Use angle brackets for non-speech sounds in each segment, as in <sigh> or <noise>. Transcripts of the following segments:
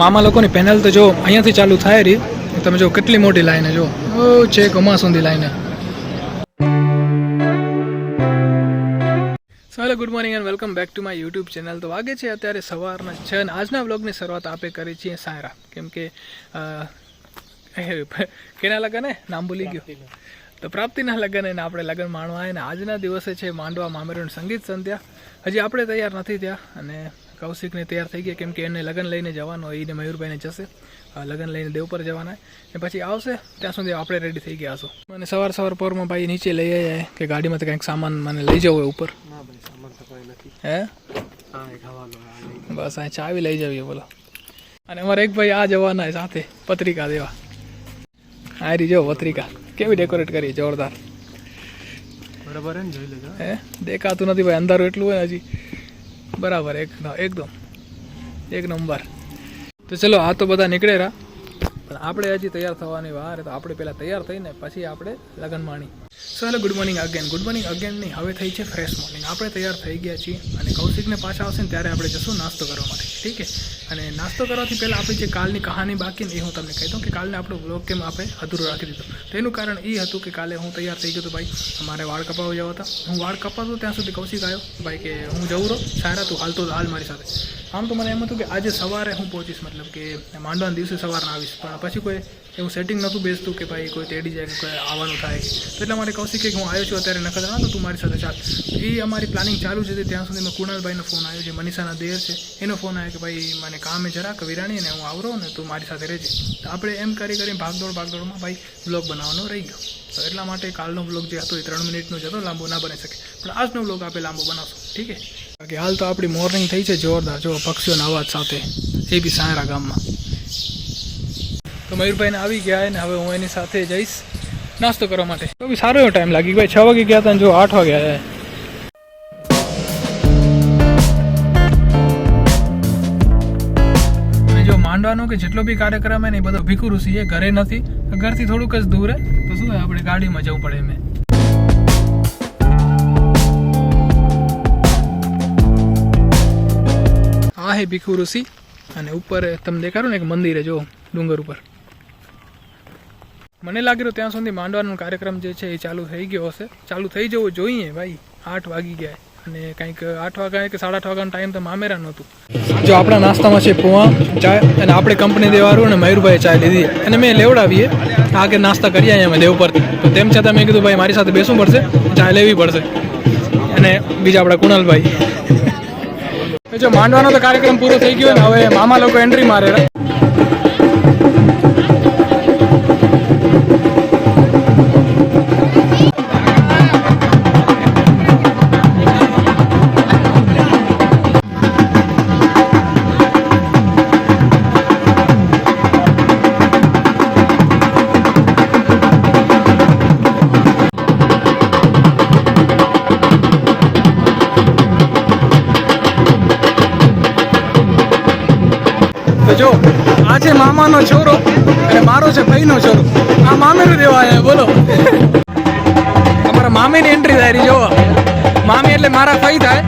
મામા લોકોની પેનલ તો જો અહીંયાથી ચાલુ થાય રહી તમે જો કેટલી મોટી લાઈન જો. છે કમા સુધી line hello good morning and welcome back to my YouTube channel તો વાગે છે અત્યારે સવારના છ અને આજના વ્લોગની શરૂઆત આપે કરી છીએ સાયરા. કેમ કે કેના લગન? હે નામ ભૂલી ગયું. તો પ્રાપ્તિના લગ્ન એને આપણે લગન માણવા અને આજના દિવસે છે માંડવા મામેરુની સંગીત સંધ્યા. હજી આપણે તૈયાર નથી થયા અને કૌશિકને તૈયાર થઈ ગયા કેમ કે એને લગ્ન લઈને જવાનો એને મયુરભાઈને જશે. લગ્ન લઈને દેવ પર જવાના ને પછી આવશે ત્યાં સુધી આપણે રેડી થઈ ગયા હશું. મને સવાર સવાર પોરમાં ભાઈ નીચે લઈ જાય કે ગાડીમાં કંઈક સામાન મને લઈ જવો હોય ઉપર. તો હે? બસ અહીં ચાવી લઈ જવી બોલો. અને અમારે એક ભાઈ આ જવાના સાથે પત્રિકા દેવા. આ રહી જો પત્રિકા. કેવી ડેકોરેટ કરી જોરદાર. બરાબર હે જોઈ લેજો. હે? દેખાતું નથી ભાઈ અંધારું એટલું હોય હજી. બરાબર, એક એકદમ. એક નંબર. તો ચલો, આ તો બધા નીકળે રહ્યા પણ આપણે હજી તૈયાર થવાની વાર તો આપણે પહેલાં તૈયાર થઈને પછી આપણે લગ્ન માણી so hello good morning again good morning again નહીં, હવે થઈ છે ફ્રેશ મોર્નિંગ આપણે તૈયાર થઈ ગયા છીએ અને કૌશિકને પાછા આવશે ને ત્યારે આપણે જશું નાસ્તો કરવા માટે. ઠીક છે? અને નાસ્તો કરવાથી પહેલાં આપણી જે કાલની કહાની બાકી ને એ હું તમને કહી દઉં કે કાલને આપણો બ્લોગ કેમ આપણે અધૂરો રાખી દીધો. તો એનું કારણ એ હતું કે કાલે હું તૈયાર થઈ ગયો હતો ભાઈ મારે વાળ કપાવવા જવા હતા. હું વાળ કપાતો ત્યાં સુધી કૌશિક આવ્યો ભાઈ કે હું જવું રહો? સારા તું હાલતો હાલ મારી સાથે. આમ તો મને એમ હતું કે આજે સવારે હું પહોંચીશ, મતલબ કે માંડવાના દિવસે સવારના આવીશ. પણ પછી કોઈ એવું સેટિંગ નહોતું બેસતું કે ભાઈ કોઈ તેડી જાય કે કોઈ આવવાનું થાય. તો એટલા માટે કૌશિક કે હું આવ્યો છું અત્યારે નખત ના તો તું મારી સાથે ચાલ. એ અમારી પ્લાનિંગ ચાલુ છે ત્યાં સુધીમાં કુણાલભાઈનો ફોન આવ્યો છે મનીષાના દેર છે. એનો ફોન આવ્યો કે ભાઈ, મને કામે જરાક, વિરાણી ને હું આવરો ને તું મારી સાથે રહેજે. તો આપણે એમ કરી કરીને ભાગદોડ, ભાગદોડમાં ભાઈ બ્લોગ બનાવવાનો રહી ગયો. તો એટલા માટે કાલનો બ્લોગ જે હતો એ ત્રણ મિનિટનો જ હતો, લાંબો ના બની શકે. પણ આજનો બ્લોગ આપણે લાંબો બનાવશું. ઠીક છે? બાકી હાલ તો આપણી મોર્નિંગ થઈ છે જોરદાર. જો પક્ષીઓના અવાજ સાથે. એ બી સાયરા ગામમાં. તો મયુરભાઈને આવી ગયા ને હવે હું એની સાથે જઈશ નાસ્તો કરવા માટે. તો બી સારો એવો ટાઈમ લાગી ભાઈ, છ વાગે ગયા હતા જો આઠ વાગે આવ્યા અને માંડવાનો કે જેટલો બી કાર્યક્રમ હે ને એ બધો ભીખુ ઋષિ છે ઘરે નથી. ઘરથી થોડુંક જ દૂર હે. તો શું આપણે ગાડીમાં જવું પડે એમ આ ભીખુ ઋષિ. અને ઉપર તમે દેખાડો ને એક મંદિર જો, ડુંગર ઉપર. મને લાગી રહ્યું ત્યાં સુધી માંડવાનો કાર્યક્રમ જે છે એ ચાલુ થઈ ગયો હશે. ચાલુ થઈ જવો જોઈએ ભાઈ. આઠ વાગી ગયા. અને કંઈક આઠ વાગ્યા કે સાડા આઠ વાગ્યાનો ટાઈમ તો મામેરા નહોતું જો આપણા નાસ્તામાં છે પોવા ચાય અને આપણે કંપની દેવારું અને મયુરભાઈ ચાય લીધી. અને મેં લેવડાવીએ. આ કે નાસ્તા કરીએ અહીંયા અમે દેવ પરથી તો તેમ છતાં મેં કીધું, ભાઈ, મારી સાથે બેસવું પડશે. ચાય લેવી પડશે. અને બીજા આપણા કુણાલભાઈ. જો માંડવાનો તો કાર્યક્રમ પૂરો થઈ ગયો ને હવે મામા લોકો એન્ટ્રી મારે. આ મામાનો છોરો અને મારો છે ભાઈનો છોરો. આ મામેરો રહેવા આવ્યા બોલો. અમારા મામીની એન્ટ્રી થાય રહી જો મામી એટલે મારા ભાઈ થાય.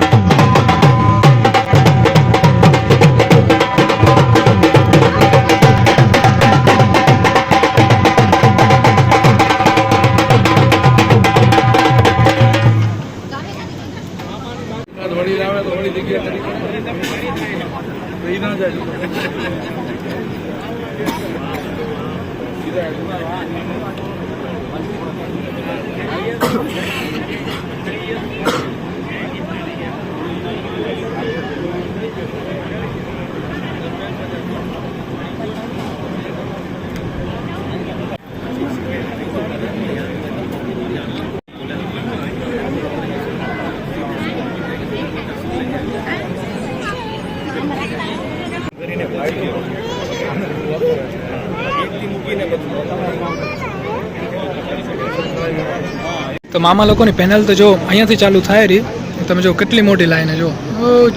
તો મામા લોકોની પેનલ તો જો અહીંયાથી ચાલુ થાય રહી તમે જો કેટલી મોટી લાઈન જો.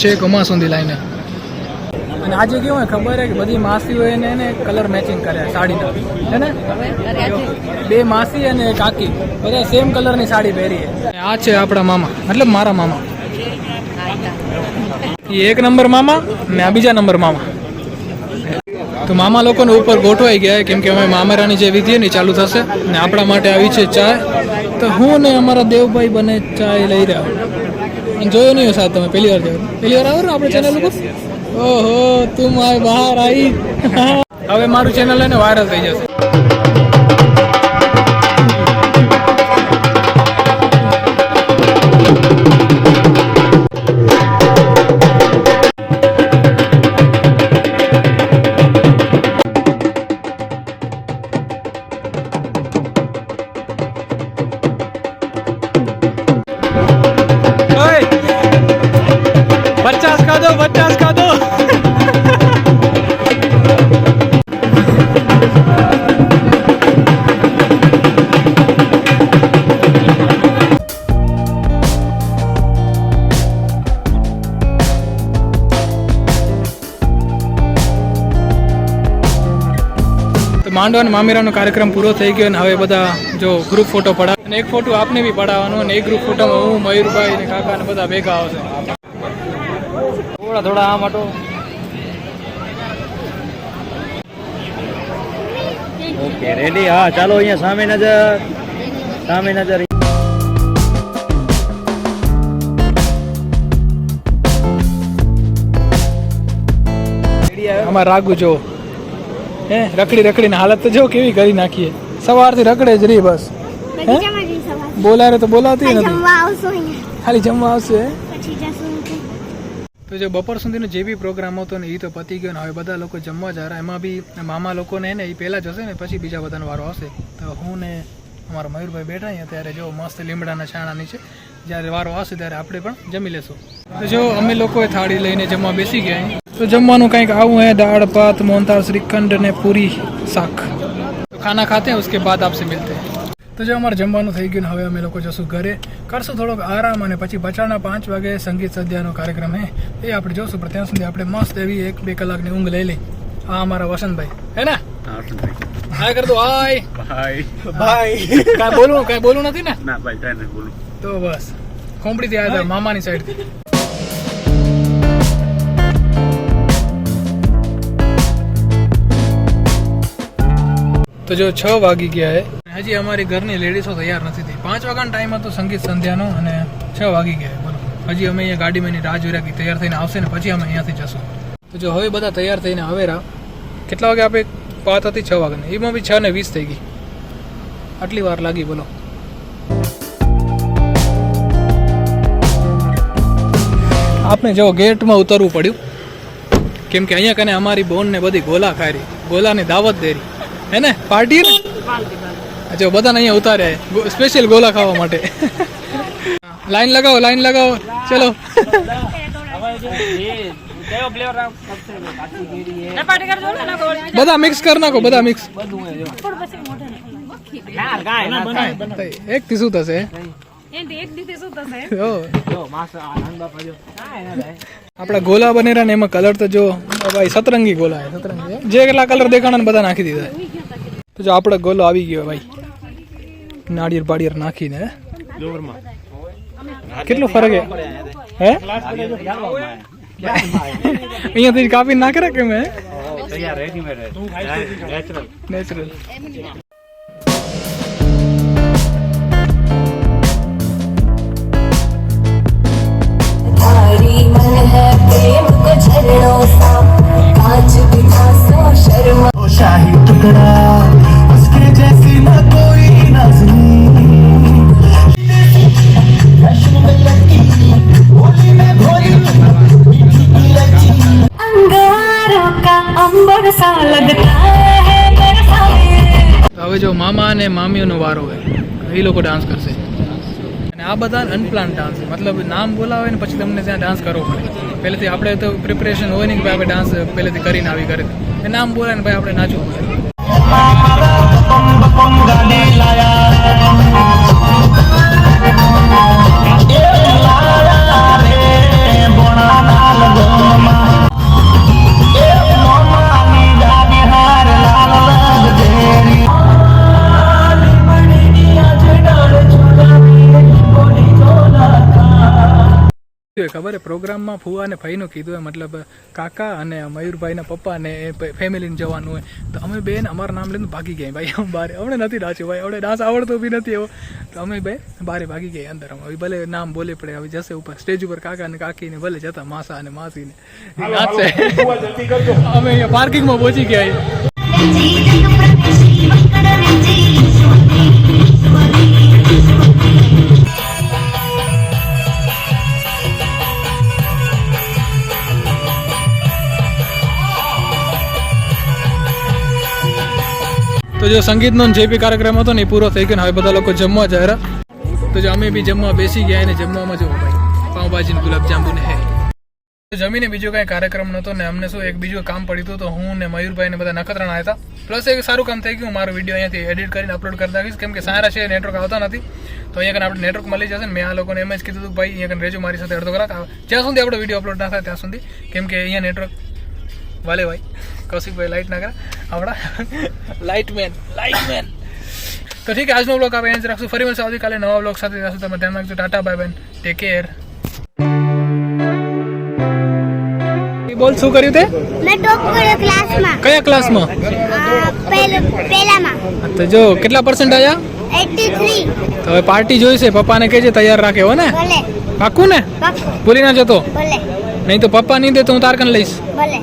છે કમા સુધી લાઈન અને આજે કેવું હોય ખબર હે કે બધી માસીઓ એને એને કલર મેચિંગ કર્યા સાડીના. હે ને? બે માસી અને કાકી. બધા સેમ કલરની સાડી પહેરી આ છે આપણા મામા, મતલબ મારા મામા. એ એક નંબર મામા, ને આ બીજા નંબર મામા. તો મામા લોકોને ઉપર ગોઠવાઈ ગયા, કેમ કે અમે મામેરાની જે વિધિ ને ચાલુ થશે. ને આપણા માટે આવી છે ચાય તો હું ને અમારા દેવભાઈ બને ચાય લઈ રહ્યા. જોયો નહીં સાહેબ તમે, પહેલી વાર જોયો. પહેલી વાર આવો ને આપણે ચેનલ ઉપર? ઓહો, તું માય બહાર આવી <laughs> હવે મારું ચેનલ ને વાયરલ થઈ જશે. તો માંડવા અને મામેરાનો કાર્યક્રમ પૂરો થઈ ગયો અને હવે બધા જો ગ્રુપ ફોટો પડાવ. અને એક ફોટો આપને બી પડાવવાનો અને એક ગ્રુપ ફોટોમાં હું મયુરભાઈ અને કાકા અને બધા ભેગા આવશે. થોડા થોડા આમ હટો ઓકે રેડી. હા ચાલો અહીંયા સામે નજર. સામે નજર. અમારે રાગુ જો હે રખડી રખડીને હાલત તો જો કેવી કરી નાખીએ. સવારથી રખડે જ રહી બસ. બોલારે તો બોલાતી નથી. ખાલી જમવા આવશે તો જો બપોર સુધીનો જે બી પ્રોગ્રામ હતો ને એ તો પતી ગયો ને હવે બધા લોકો જમવા જ રહ્યા એમાં બી મામા લોકોને ને એ પહેલાં જશે ને પછી બીજા બધાનો વારો આવશે તો હું ને અમારા મયુરભાઈ બેઠા અહીંયા ત્યારે જો મસ્ત લીમડાના છાણા નીચે જયારે વારો આવશે ત્યારે આપણે પણ જમી લેશું. તો જો અમે લોકોએ થાળી લઈને જમવા બેસી ગયા તો જમવાનું કંઈક આવું હે દાળ ભાત મોહનથાળ શ્રીખંડ અને પૂરી શાક. ખાના ખાતે ઉસકે બાદ આપસે મિલતે. તો જો અમારે જમવાનું થઈ ગયું હવે અમે લોકો જશું ઘરે. કરશું થોડોક આરામ અને પછી બચાવના પાંચ વાગે સંગીત સદ્યાનો કાર્યક્રમ હે એ આપણે જોશું. પણ ત્યાં સુધી આપણે મસ્ત એવી એક બે કલાકની ઊંઘ લઈ લઈ. આ અમારા વસંતભાઈ. હે ને? હાય કર દો હાય. બાય બાય કાંઈ બોલવું કાંઈ બોલવું નથી ને? ના ભાઈ કાંઈ નહીં બોલું. તો બસ ખોંપડીથી આવ્યા હતા મામાની સાઈડથી તો જો છ વાગી ગયા હે હજી અમારી ઘરની લેડીઝો તૈયાર નથી થઈ પાંચ વાગ્યાનો ટાઈમ હતો સંગીત સંધ્યાનો અને છ વાગી ગયા બોલો હજી અમે અહીંયા ગાડીમાં એની રાહ જોઈ રાખી તૈયાર થઈને આવશે ને પછી અમે અહીંયાથી જશું તો જો હવે બધા તૈયાર થઈને આવે રા કેટલા વાગે આપણે વાત હતી છ વાગ્યાની? એમાં બી છ ને વીસ થઈ ગઈ. આટલી વાર લાગી બોલો। આપણે જો ગેટમાં ઉતરવું પડ્યું કેમ કે અહીંયા કને અમારી બોન ને બધી ગોલા ખારી ગોલાની દાવત દેરી. હે ને? પાર્ટી ને જો બધાને અહીંયા ઉતાર્યા સ્પેશિયલ ગોલા ખાવા માટે. લાઈન લગાવો લાઈન લગાવો. ચલો. બધા મિક્સ કરી નાખો બધા મિક્સ. એક થી શું થશે? ઓ. આપણા ગોલા બનેરા ને એમાં કલર તો જો ભાઈ સતરંગી ગોલા સતરંગી જે કેટલા કલર દેખાણા ને બધા નાખી દીધા તો જો આપણે ગોલો આવી ગયો ભાઈ. નાળિયેર બાળિયેર નાખીને કેટલો ફરક હે? હે? અહીંયાથી કાપી નાખે કે રેડીમેડ નેચરલ હવે જો મામા અને મામીઓનો વારો હોય એ લોકો ડાન્સ કરશે. અને આ બધા અનપ્લાન ડાન્સ છે. મતલબ નામ બોલાવે ને પછી તમને ત્યાં ડાન્સ કરવો પડે. પહેલેથી આપણે તો પ્રિપરેશન હોય ને કે ભાઈ આપણે ડાન્સ પહેલેથી કરીને આવી કરે નામ બોલાવે ને ભાઈ આપણે નાચવું પડે. પ્રોગ્રામમાં ફુવા અને ભાઈનું કીધું હોય મતલબ કાકા અને મયુરભાઈના પપ્પા ને એ ફેમિલીને જવાનું હોય. તો અમે બેન અમારું નામ લઈને ભાગી ગયા. ભાઈ અમે બારે અમને નથી નાચ્યું ભાઈ અમને ડાન્સ આવડતો બી નથી એવો. તો અમે બે બારે ભાગી ગયા અંદર અમે. ભલે નામ બોલે પડે હવે જશે ઉપર. સ્ટેજ ઉપર કાકા ને કાકી ને ભલે જતા માસા અને માસી ને. નાચશે અમે અહીંયા પાર્કિંગમાં પહોંચી ગયા જો સંગીતનો જે બી કાર્યક્રમ હતો ને એ પૂરો થઈ ગયો ને હવે બધા લોકો જમવા જાય રહ્યા. તો જો અમે બી જમવા બેસી ગયા ને જમવામાં જો ભાઈ. પાઉંભાજી ને ગુલાબજાંબુ ને હે. તો જમીને બીજો કાંઈ કાર્યક્રમ નહોતો ને અમને શું એક બીજું કામ પડ્યું હતું તો હું ને મયુરભાઈ ને બધા નખત્રાણા હતા. પ્લસ એક સારું કામ થઈ ગયું, મારો વીડિયો અહીંયાથી એડિટ કરીને અપલોડ કરી નાખીશ. કેમ કે સારા છે નેટવર્ક આવતા નથી. તો અહીંયા કને આપણે નેટવર્ક મળી જશે ને મેં આ લોકોને એમ જ કીધું હતું કે ભાઈ, અહીંયા કને રેજો મારી સાથે અડધો કલાક. આવે. જ્યાં સુધી આપણો વીડિયો અપલોડ ના થાય ત્યાં સુધી, કેમ કે અહીંયા નેટવર્ક વાલે ભાઈ. કૌશિકભાઈ લાઇટ ના કરે. આપણા લાઇટમેન લાઇટમેન તો ઠીક છે આજનો બ્લોગ આપણે એન્જ રાખશું. ફરી મળશે આવતીકાલે નવા બ્લોગ સાથે. રહેશું તમે ધ્યાન રાખજો. ટાટા બાય બેન ટેક કેર બોલ શું કર્યું તે? મેં ટોપ કર્યો ક્લાસમાં કયા ક્લાસમાં પહેલામાં. તો જો કેટલા પર્સન્ટ આવ્યા 83 તો હવે પાર્ટી જોઈશે. પપ્પાને કહેજે તૈયાર રાખે હો ને? ભલે. પાક્કું ને? ભૂલી ના જતો? ભલે. નહીં તો પપ્પા નહીં દે તો હું તારકન લઈશ. ભલે.